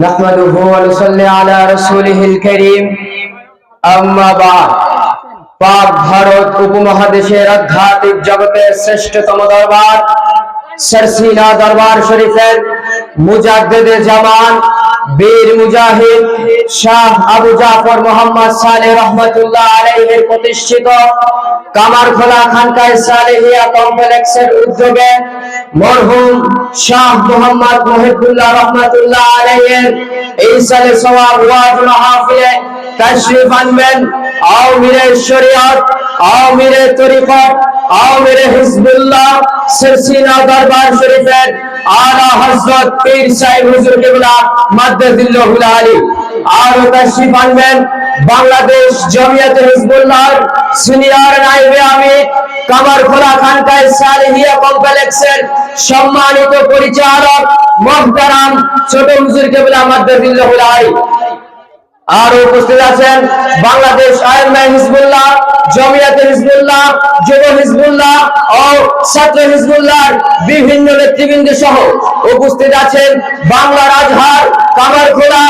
نحمده ونصلي على رسوله الكريم أما بعد পাক ভারত উপমহাদেশের আধ্যাত্মিক জগতের শ্রেষ্ঠতম দরবার সরসিনা দরবার শরীফের মুজাদ্দেদে জামান বীর মুজাহিদ শাহ আবু জাফর মোহাম্মদ সালেহ রহমতুল্লাহ আলাইহির প্রতিষ্ঠিত কামারখোলা খানকায় সালেহিয়া কমপ্লেক্সের উদ্যোগে মরহুম শাহ মোহাম্মদ মহিবুল্লাহ রহমতুল্লাহ আলাইহির এই সালে সওয়াব ওয়াজ মাহফিলে তাশরিফ আনবেন। আওয়ামীর শরীয়ত আওয়ামীর তরিকত আওয়ামীর হিজবুল্লাহ সিরসিনা দরবার শরীফের আলা হযরত পীর সাহেব হুজুর কিবলা মাদ্দাজিল্লাহুল আলী। আর তাশরিফ আনবেন। বাংলাদেশ জমিয়াতে হিজবুল্লাহ সিনিয়র নাইবে আমি কামারখোলা খানকায় সালেহিয়া কমপ্লেক্সের সম্মানিত পরিচালক মহতারাম ছোট হুজুর কেবল আমাদের দিল্লাহুল আলী আর উপস্থিত আছেন বাংলাদেশ আয়ম্যান হিজবুল্লাহ, জমিয়াতে হিজবুল্লাহ, যুব হিজবুল্লাহ ও ছাত্র হিজবুল্লাহ বিভিন্ন নেতৃবৃন্দ সহ উপস্থিত আছেন বাংলা রাজহার কামার খোলা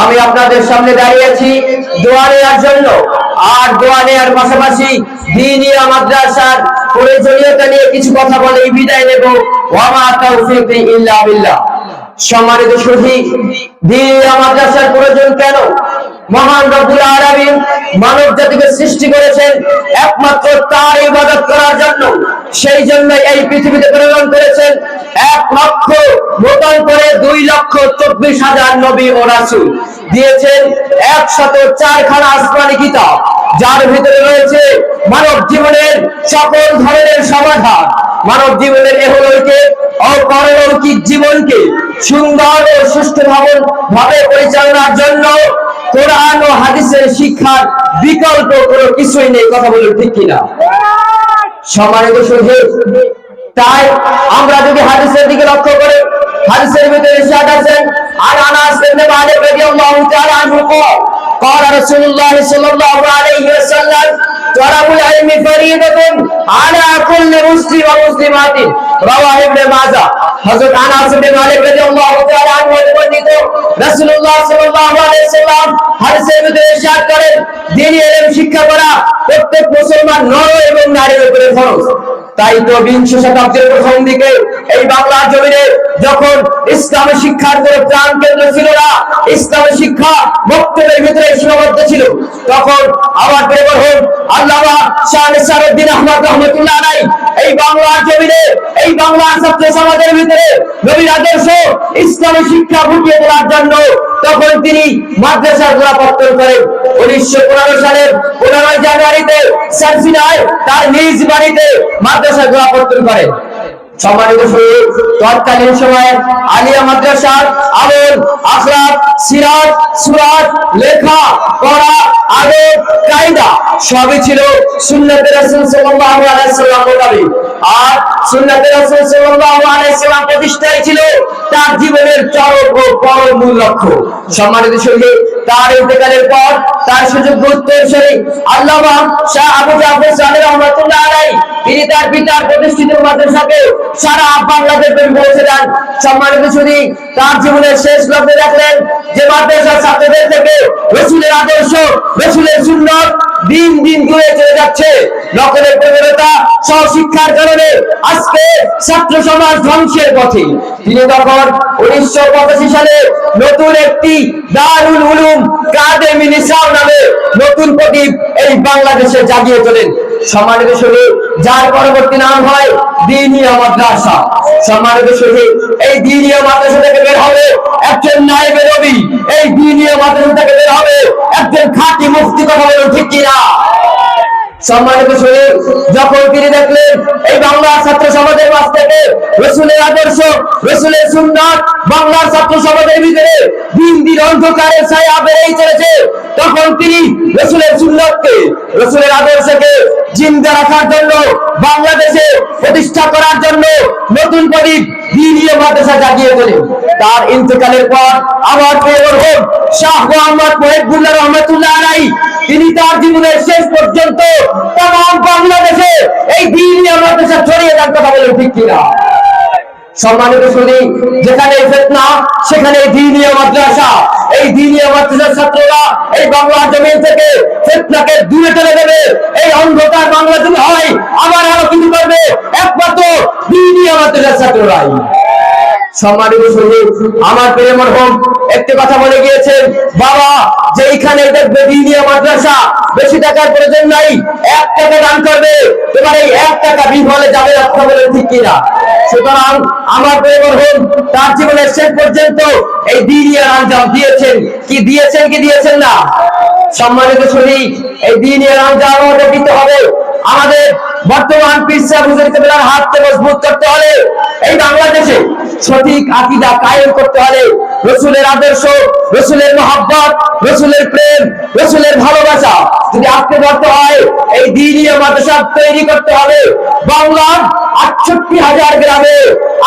আমি আপনাদের সামনে দাঁড়িয়েছি দোয়ারে নেওয়ার জন্য। আর দোয়া নেওয়ার পাশাপাশি দিনিয়া মাদ্রাসার প্রয়োজনীয়তা নিয়ে কিছু কথা বলে বিদায় নেব। ওয়ামা তাওফিক ইল্লা বিল্লাহ। সম্মানিত সুধী দিনিয়া মাদ্রাসার প্রয়োজন কেন? মহান রব্বুল আলামিন মানব জাতিকে সৃষ্টি করেছেন একমাত্র তার ইবাদত করার জন্য। সেই জন্য এই পৃথিবীতে প্রেরণ করেছেন এক লক্ষ নতুন দুই লক্ষ চব্বিশ হাজার নবী ও রাসূল। দিয়েছেন একশত চারখানা আসমানি কিতাব, যার ভিতরে রয়েছে মানব জীবনের সকল ধরনের সমাধান। মানব জীবনের এহলৌকে ও পরলৌকিক জীবনকে সুন্দর ও সুষ্ঠু ভাবে পরিচালনার জন্য কোরআন ও হাদিসের শিক্ষার বিকল্প কোনো কিছুই নেই, কথা বলুন ঠিক কিনা? সম্মানিত শুধু তাই আমরা যদি হাদিসের দিকে লক্ষ্য করি হাদিসের ভিতরে ইরশাদ আছেন আর আনাস ইবনে মালিক রাদিয়াল্লাহু তাআলা আনহু قال قال رسول الله صلى الله عليه وسلم طلب العلم فريضة على كل مسلم ومسلمات رواه ابن ماجه হযরত আনাস ইবনে মালিক রাদিয়াল্লাহু তাআলা আনহু হতে বর্ণিত রাসূলুল্লাহ সাল্লাল্লাহু আলাইহি সাল্লাম হাদিসের ভিতরে ইরশাদ করেন দ্বীনি ইলম শিক্ষা করা প্রত্যেক মুসলমান নর এবং নারীর উপরে ফরজ তাই তো বিংশ শতাব্দীর প্রথম দিকে এই বাংলার জমিনে যখন ইসলামী শিক্ষার কোনো প্রাণ কেন্দ্র ছিল না, ইসলামী শিক্ষা বক্তব্যের ভিতরে সীমাবদ্ধ ছিল, তখন আমার প্রেমর হোক ইসলামী শিক্ষা ফুটিয়ে তোলার জন্য তখন তিনি মাদ্রাসার গোড়াপত্তন করেন। উনিশশো পনেরো সালের পনেরোই জানুয়ারিতে তার নিজ বাড়িতে মাদ্রাসা গোড়াপত্তন করেন সম্মানিত সবই ছিল আর প্রতিষ্ঠাই ছিল তার জীবনের চরম ও পরম মূল লক্ষ্য। সম্মানিত শহীদ তার ইন্তেকালের পর তার সুযোগ্য উত্তরসূরি আল্লামা শাহ আবু জাফর সালেহ রহমাতুল্লাহ আলাইহি, তিনি তার পিতার প্রতিষ্ঠিত মাদ্রাসাকে সারা বাংলাদেশে পৌঁছে দেন সম্মানিত শুধু তার জীবনের শেষ লগ্নে দেখলেন যে মাদ্রাসার ছাত্রদের থেকে রসুলের আদর্শ, রসুলের সুন্নত দিন দিন দূরে চলে যাচ্ছে। নকলের প্রবণতা সহশিক্ষার কারণে আজকে ছাত্র সমাজ ধ্বংসের পথে। তিনি তখন উনিশশো পঁচাশি সালে নতুন একটি দারুল উলুম কাদেমি নিসাও নামে নতুন প্রদীপ এই বাংলাদেশে জাগিয়ে তোলেন। সম্মানিত শহীদ, যার পরবর্তী নাম হয় দিনিয়া মাদ্রাসা। সম্মানিত শহীদ, এই দিনিয়া মাদ্রাসা থেকে বের হবে একজন নাইবে রবি এই দিনিয়া মাদ্রাসা থেকে বের হবে একজন খাঁটি মুফতি, কথা বলুন ঠিক কিনা? সম্মানিত শহীদ, যখন তিনি দেখলেন এই বাংলার ছাত্র সমাজের মাঝ থেকে রসুলের আদর্শ, রসুলের সুন্দর বাংলার ছাত্র সমাজের ভিতরে দিন দিন অন্ধকারের ছায়া বেড়েই চলেছে। তখন তিনি রসুলের সুন্নাতকে, রসুলের আদর্শকে জিন্দা রাখার জন্য, বাংলাদেশে প্রতিষ্ঠা করার জন্য নতুন প্রদীপ দিনীয় মাদ্রাসা জাগিয়ে তার ইন্তেকালের পর শাহ মোহাম্মদ রহমতুল্লাহ আলাই তিনি তার জীবনের শেষ পর্যন্ত বাংলাদেশে এই দিনই মাদ্রাসা ছড়িয়ে কথা বলেন ঠিক কিনা? সম্মানিত শুনি যেখানে ফেতনা, সেখানে দিনীয় মাদ্রাসা। এই দিনীয় মাদ্রাসার ছাত্ররা এই বাংলা জমিন থেকে ফেতনাকে দূরে চলে দেবে। এই অন্ধকার বাংলা যদি হয়, আবার আরও কিছু করবে। একমাত্র দিনীয় মাদ্রাসার ছাত্ররাই সম্মানিত আমার একটি কথা বলে গিয়েছেন বাবা, যেইখানে দেখবে দিনীয় মাদ্রাসা, বেশি টাকার প্রয়োজন নাই, এক টাকা দান করবে। তোমার এই এক টাকা বিফলে যাবে কথা বলে ঠিক কিনা? সুতরাং আমার মরহুম তার জীবনের শেষ পর্যন্ত এই দিনীয় আঞ্জাম দিয়েছেন। কি দিয়েছেন কি দিয়েছেন না? সম্মানিত শুনি এই দিনীয় আঞ্জাম আমাদের দিতে হবে। আমাদের বর্তমান পিসা হাতকে মজবুত করতে হলে, এই বাংলাদেশে সঠিক আকিদা কায়েম করতে হলে, রসুলের আদর্শ, রসুলের মহাব্বত, রসুলের প্রেম, রসুলের ভালোবাসা যদি আঁকতে করতে হয়, এই দিনীয় মাদ্রাসা তৈরি করতে হবে। বাংলার আটষট্টি হাজার গ্রামে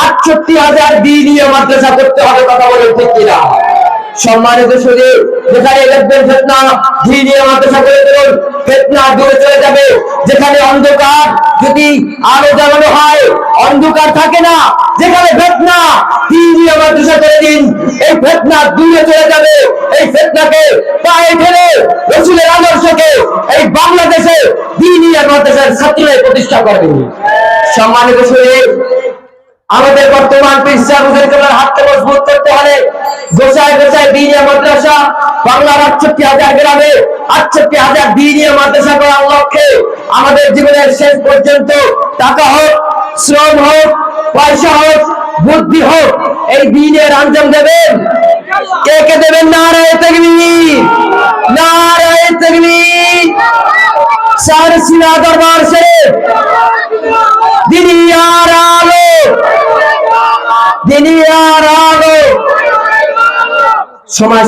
আটষট্টি হাজার দিনীয় মাদ্রাসা করতে হবে, কথা বলে ঠিক কিনা? সম্মানিত শুধু, যেখানে দেখবেন ফেতনা দিনীয় মাদ্রাসা করে তুলুন ফেতনা দূরে চলে যাবে। যেখানে অন্ধকার যদি আলো জ্বালানো হয়, অন্ধকার থাকে না, যেখানে ফেতনা দিনীয় মাদ্রাসা করে দিন, এই ফেতনা দূরে চলে যাবে। এই ফেতনাকে পায়ে ফেলে রসুলের আদর্শকে, এই বাংলাদেশে মাদ্রাসার প্রতিষ্ঠা করবে সম্মানিত শুধু আমাদের বর্তমান হাতকে মজবুত করতে হলে গোসায় গোসায় দিনীয় মাদ্রাসা, বাংলার আটষট্টি হাজার গ্রামে আটষট্টি হাজার দিনীয় মাদ্রাসা করার লক্ষ্যে আমাদের জীবনের শেষ পর্যন্ত টাকা হোক, শ্রম হোক, পয়সা হোক, বুদ্ধি হোক, এই দিনের আঞ্জাম দেবেন। কে কে দেবেন? না নারায় তকবীর সার সিনা দরবার শরীফ। দিনিয়ার আলো। দিনিয়ার আলো। সময়